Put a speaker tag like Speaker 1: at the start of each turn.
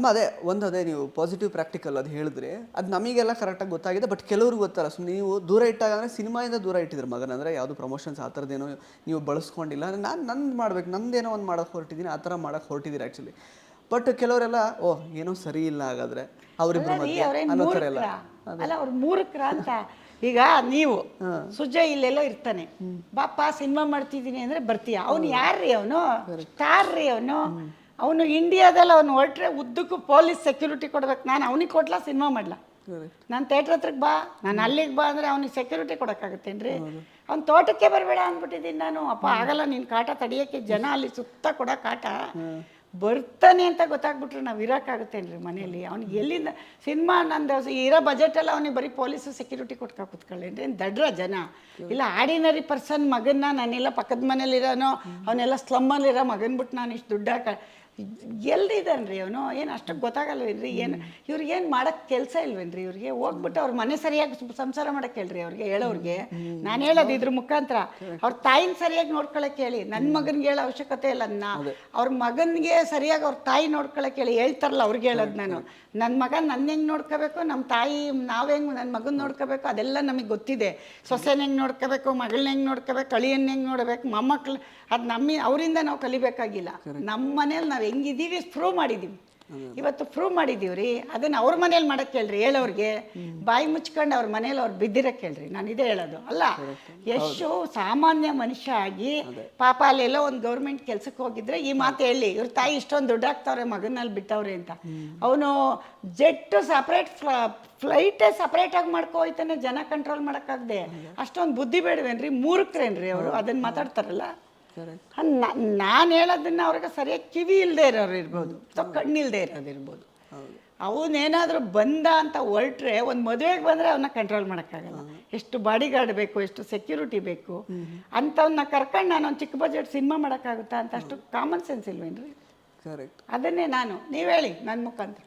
Speaker 1: ಅಮ್ಮ ಅದೇ ಒಂದು ಅದೇ ನೀವು ಪಾಸಿಟಿವ್ ಪ್ರಾಕ್ಟಿಕಲ್ ಅದು ಹೇಳಿದ್ರೆ. ಅದು ನಮಗೆಲ್ಲ ಕರೆಕ್ಟಾಗಿ ಗೊತ್ತಾಗಿದೆ ಬಟ್ ಕೆಲವ್ರಿಗೆ ಗೊತ್ತಲ್ಲ. ಸುಮ್ಮನೆ ನೀವು ದೂರ ಇಟ್ಟಾಗ ಅಂದರೆ ಸಿನಿಮಾಯಿಂದ ದೂರ ಇಟ್ಟಿದ್ರು ಮಗನ ಅಂದರೆ ಯಾವುದು ಪ್ರಮೋಷನ್ಸ್ ಆ ಥರದ್ದೇನೋ ನೀವು ಬಳಸ್ಕೊಂಡಿಲ್ಲ. ಅಂದರೆ ನಾನು ನಂದು ಮಾಡ್ಬೇಕು ನಂದೇನೋ ಒಂದು ಮಾಡೋಕ್ಕೆ ಹೊರಟಿದ್ದೀನಿ ಆ ಥರ ಮಾಡೋಕ್ಕೆ ಹೊರಟಿದ್ದೀರಿ ಆ್ಯಕ್ಚುಲಿ ಬಟ್ ಕೆಲವರೆಲ್ಲ ಓ ಏನೋ ಸರಿ ಇಲ್ಲ ಹಾಗಾದ್ರೆ. ಅವರಿಬ್ಬರ
Speaker 2: ರೀ,
Speaker 1: ಮಧ್ಯೆ
Speaker 2: ಅವ್ರೇನ್
Speaker 1: ಅನ್ನೋ ಥರ ಎಲ್ಲ.
Speaker 2: ಅಲ್ಲ ಅವ್ರು ಮೂರಕ್ರ ಅಂತ. ಈಗ ನೀವು ಸುಜಯ್ ಇಲ್ಲೆಲ್ಲೋ ಇರ್ತಾನೆ. ಬಾಪ ಸಿನಿಮಾ ಮಾಡ್ತಿದ್ದೀನಿ ಅಂದ್ರೆ ಬರ್ತೀಯ? ಅವ್ನು ಯಾರ್ರೀ ಅವನು? ಸ್ಟಾರ್ ರೀ ಅವನು? ಅವನು ಇಂಡಿಯಾದಲ್ಲಿ ಅವನು ಹೊರಟ್ರೆ ಉದ್ದಕ್ಕೂ ಪೊಲೀಸ್ ಸೆಕ್ಯೂರಿಟಿ ಕೊಡ್ಬೇಕು. ನಾನು ಅವನಿಗೆ ಕೊಡ್ಲಾ ಸಿನಿಮಾ ಮಾಡ್ಲಾ. ನಾನು ಥಿಯೇಟ್ರ್ ಹತ್ರಕ್ಕೆ ಬಾ ನಾನು ಅಲ್ಲಿಗೆ ಬಾ ಅಂದರೆ ಅವ್ನಿಗೆ ಸೆಕ್ಯೂರಿಟಿ ಕೊಡೋಕ್ಕಾಗತ್ತೇನ್ರಿ? ಅವ್ನು ತೋಟಕ್ಕೆ ಬರಬೇಡ ಅಂದ್ಬಿಟ್ಟಿದ್ದೀನಿ ನಾನು. ಅಪ್ಪ ಆಗಲ್ಲ ನಿನ್ನ ಕಾಟ ತಡಿಯೋಕ್ಕೆ ಜನ ಅಲ್ಲಿ ಸುತ್ತ ಕೊಡೋ ಕಾಟ. ಬರ್ತಾನೆ ಅಂತ ಗೊತ್ತಾಗ್ಬಿಟ್ರೆ ನಾವು ಇರೋಕ್ಕಾಗುತ್ತೇನ್ರಿ ಮನೇಲಿ ಅವ್ನಿಗೆ ಎಲ್ಲಿಂದ ಸಿನಿಮಾ ನಂದು ಇರೋ ಬಜೆಟಲ್ಲಿ ಅವ್ನಿಗೆ ಬರೀ ಪೊಲೀಸು ಸೆಕ್ಯೂರಿಟಿ ಕೊಟ್ಕೊ ಕೂತ್ಕೊಳ್ಳೇನ್ರಿ? ದಡ್ರ ಜನ? ಇಲ್ಲ ಆರ್ಡಿನರಿ ಪರ್ಸನ್ ಮಗನ್ನ ನಾನೆಲ್ಲ ಪಕ್ಕದ ಮನೇಲಿರೋನೋ ಅವನೆಲ್ಲ ಸ್ಲಮ್ಮಲ್ಲಿರೋ ಮಗನ್ ಬಿಟ್ಟು ನಾನು ಇಷ್ಟು ದುಡ್ಡು ಹಾಕ ಎಲ್ಲಿದ್ದಾನ್ರಿ ಅವನು. ಏನು ಅಷ್ಟಕ್ಕೆ ಗೊತ್ತಾಗಲ್ವೇನ್ರಿ? ಏನು ಇವ್ರಿಗೆ ಏನು ಮಾಡೋಕ್ಕೆ ಕೆಲಸ ಇಲ್ವೇನ್ರಿ ಇವ್ರಿಗೆ? ಹೋಗ್ಬಿಟ್ಟು ಅವ್ರ ಮನೆ ಸರಿಯಾಗಿ ಸಂಸಾರ ಮಾಡಕ್ಕೆ ಹೇಳ್ರಿ ಅವ್ರಿಗೆ ಹೇಳೋರಿಗೆ. ನಾನು ಹೇಳೋದು ಇದ್ರ ಮುಖಾಂತರ. ಅವ್ರ ತಾಯಿನ ಸರಿಯಾಗಿ ನೋಡ್ಕೊಳಕ್ಕೆ ಹೇಳಿ. ನನ್ನ ಮಗನಿಗೆ ಹೇಳೋ ಅವಶ್ಯಕತೆ ಇಲ್ಲ ನಾ ಅವ್ರ ಮಗನಿಗೆ ಸರಿಯಾಗಿ ಅವ್ರ ತಾಯಿ ನೋಡ್ಕೊಳಕ್ಕೆ ಹೇಳಿ. ಹೇಳ್ತಾರಲ್ಲ ಅವ್ರಿಗೆ ಹೇಳೋದು ನಾನು. ನನ್ನ ಮಗ ನನ್ನ ಹೆಂಗೆ ನೋಡ್ಕೋಬೇಕು? ನಮ್ಮ ತಾಯಿ ನಾವು ಹೆಂಗೆ ನನ್ನ ಮಗನ ನೋಡ್ಕೋಬೇಕು? ಅದೆಲ್ಲ ನಮಗೆ ಗೊತ್ತಿದೆ. ಸೊಸೆನ ಹೆಂಗೆ ನೋಡ್ಕೋಬೇಕು? ಮಗಳನ್ನ ಹೆಂಗೆ ನೋಡ್ಕೋಬೇಕು? ಅಳಿಯನ್ನ ಹೆಂಗೆ ನೋಡ್ಬೇಕು? ಮೊಮ್ಮಕ್ಳು ಅದು ನಮ್ಮ ಅವರಿಂದ ನಾವು ಕಲಿಬೇಕಾಗಿಲ್ಲ. ನಮ್ಮ ಮನೇಲಿ ನಾವು ಹೆಂಗಿದ್ದೀವಿ ಪ್ರೂವ್ ಮಾಡಿದ್ದೀವಿ ಇವತ್ತು ಪ್ರೂವ್ ಮಾಡಿದ್ದೀವಿ ರೀ ಅದನ್ನು ಅವ್ರ ಮನೇಲಿ ಮಾಡಕ್ಕೆ ಹೇಳ್ರಿ ಹೇಳೋರಿಗೆ. ಬಾಯಿ ಮುಚ್ಕೊಂಡು ಅವ್ರ ಮನೇಲಿ ಅವ್ರು ಬಿದ್ದಿರಕ್ಕೆ ಹೇಳ್ರಿ. ನಾನು ಇದೇ ಹೇಳೋದು ಅಲ್ಲ? ಎಷ್ಟು ಸಾಮಾನ್ಯ ಮನುಷ್ಯ ಆಗಿ ಪಾಪ ಅಲ್ಲೆಲ್ಲ ಒಂದು ಗೌರ್ಮೆಂಟ್ ಕೆಲಸಕ್ಕೆ ಹೋಗಿದ್ರೆ ಈ ಮಾತು ಹೇಳಿ ಇವ್ರ ತಾಯಿ ಇಷ್ಟೊಂದು ದುಡ್ಡು ಹಾಕ್ತವ್ರೆ ಮಗನಲ್ಲಿ ಬಿಟ್ಟವ್ರೆ ಅಂತ. ಅವನು ಜೆಟ್ಟು ಸಪ್ರೇಟ್ ಫ್ಲೈಟೇ ಸಪ್ರೇಟಾಗಿ ಆಗಿ ಹೋಯ್ತಾನೆ ಜನ ಕಂಟ್ರೋಲ್ ಮಾಡೋಕ್ಕಾಗದೆ ಅಷ್ಟೊಂದು ಬುದ್ಧಿ ಬೇಡವೇನ್ರಿ? ಮೂರ್ಖರೇನ್ರಿ ಅವರು? ಅದನ್ನು ಮಾತಾಡ್ತಾರಲ್ಲ? ನಾನು ಹೇಳೋದನ್ನ ಅವ್ರಿಗೆ ಸರಿಯಾಗಿ ಕಿವಿ ಇಲ್ಲದೆ ಇರೋರು ಇರ್ಬೋದು. ಅಥವಾ ಕಣ್ಣಿಲ್ಲದೆ ಇರೋದು ಇರ್ಬೋದು. ಅವನೇನಾದರೂ ಬಂದ ಅಂತ ಹೊರಟ್ರೆ ಒಂದು ಮದುವೆಗೆ ಬಂದರೆ ಅವನ್ನ ಕಂಟ್ರೋಲ್ ಮಾಡೋಕ್ಕಾಗಲ್ಲ. ಎಷ್ಟು ಬಾಡಿ ಗಾರ್ಡ್ ಬೇಕು ಎಷ್ಟು ಸೆಕ್ಯೂರಿಟಿ ಬೇಕು ಅಂಥವನ್ನ ಕರ್ಕೊಂಡು ನಾನು ಒಂದು ಚಿಕ್ಕ ಬಜೆಟ್ ಸಿನಿಮಾ ಮಾಡೋಕ್ಕಾಗುತ್ತಾ ಅಂತ ಅಷ್ಟು ಕಾಮನ್ ಸೆನ್ಸ್ ಇಲ್ವೇನ್ರಿ?
Speaker 1: ಕರೆಕ್ಟ್
Speaker 2: ಅದನ್ನೇ ನಾನು. ನೀವು ಹೇಳಿ ನನ್ನ ಮುಖಾಂತರ.